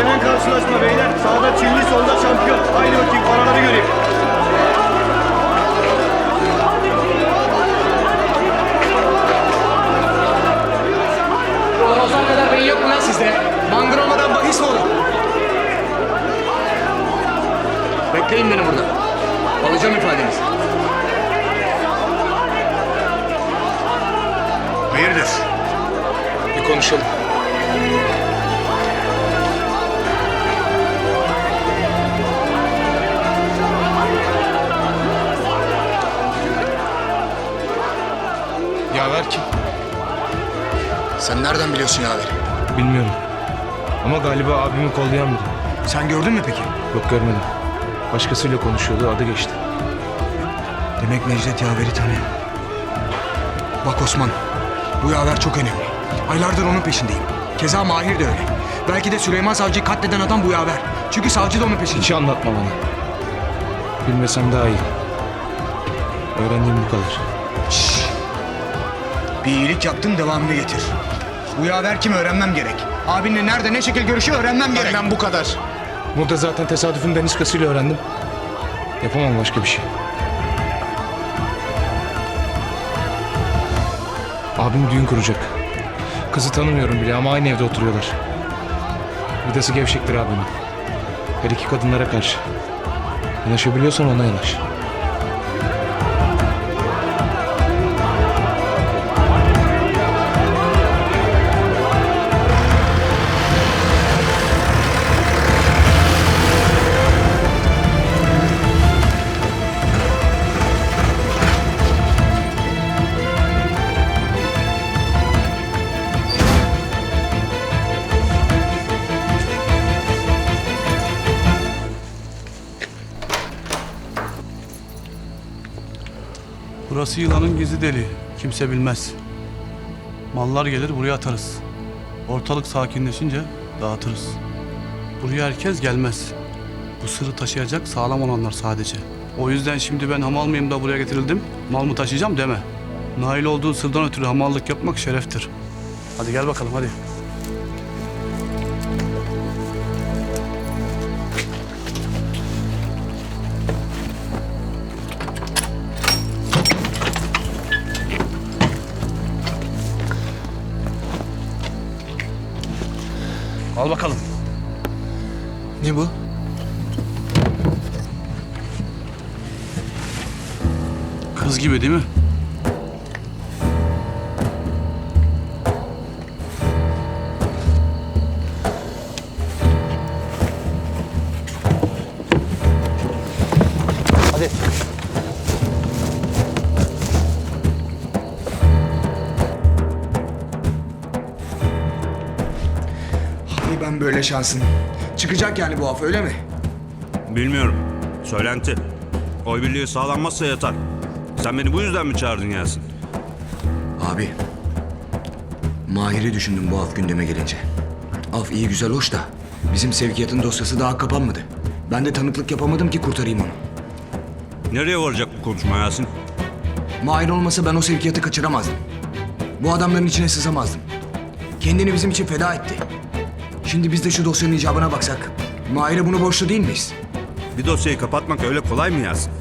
Beklenen karşılaşma beyler. Sağda Çinli, solda şampiyon. Haydi bakayım paraları göreyim. Ozan kadar beyin yok mu lan sizde? Mangır olmadan bahis mi olur? Bekleyin beni burada. Alacağım ifadenizi. Hayırdır? Bir konuşalım. Sen nereden biliyorsun Yaver'i? Bilmiyorum. Ama galiba abimi kollayan biri. Sen gördün mü peki? Yok görmedim. Başkasıyla konuşuyordu adı geçti. Demek Necdet Yaver'i tanıyor. Bak Osman, bu Yaver çok önemli. Aylardır onun peşindeyim. Keza Mahir de öyle. Belki de Süleyman Savcı'yı katleden adam bu Yaver. Çünkü savcı da onun peşinde. Hiç anlatma bana. Bilmesem daha iyi. Öğrendiğim bu kadar. Bir iyilik yaptın devamını getir. Bu Yaver kim öğrenmem gerek. Abinle nerede ne şekil görüşüyor öğrenmem gerek. Benden bu kadar. Burada zaten tesadüfün daniskasıyla öğrendim. Yapamam başka bir şey. Abim düğün kuracak. Kızı tanımıyorum bile ama aynı evde oturuyorlar. Vidası gevşektir abimin. Her iki kadınlara karşı. Yanaşabiliyorsan ona yanaş. Burası yılanın gizli deliği. Kimse bilmez. Mallar gelir buraya atarız. Ortalık sakinleşince dağıtırız. Buraya herkes gelmez. Bu sırrı taşıyacak sağlam olanlar sadece. O yüzden şimdi ben hamal mıyım da buraya getirildim, mal mı taşıyacağım deme. Nail olduğun sırdan ötürü hamallık yapmak şereftir. Hadi gel bakalım hadi. Al bakalım. Ne bu? Kız gibi değil mi? Hay ben böyle şansın. Çıkacak yani bu af öyle mi? Bilmiyorum. Söylenti. Oy birliği sağlanmazsa yatar. Sen beni bu yüzden mi çağırdın Yasin? Abi. Mahir'i düşündüm bu af gündeme gelince. Af iyi güzel hoş da bizim sevkiyatın dosyası daha kapanmadı. Ben de tanıklık yapamadım ki kurtarayım onu. Nereye varacak bu konuşma Yasin? Mahir olmasa ben o sevkiyatı kaçıramazdım. Bu adamların içine sızamazdım. Kendini bizim için feda etti. Şimdi biz de şu dosyanın icabına baksak. Mahir'e bunu borçlu değil miyiz? Bir dosyayı kapatmak öyle kolay mı Yasin?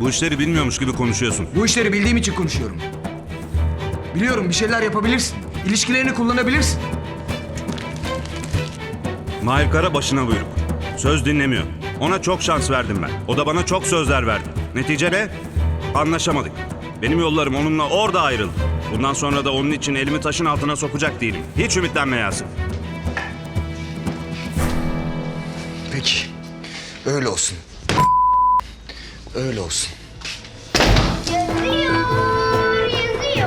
Bu işleri bilmiyormuş gibi konuşuyorsun. Bu işleri bildiğim için konuşuyorum. Biliyorum bir şeyler yapabilirsin. İlişkilerini kullanabilirsin. Mahir Kara başına buyruk. Söz dinlemiyor. Ona çok şans verdim ben. O da bana çok sözler verdi. Netice ne? Anlaşamadık. Benim yollarım onunla orada ayrıldı. Bundan sonra da onun için elimi taşın altına sokacak değilim. Hiç ümitlenme Yasin. Peki. Öyle olsun. Öyle olsun.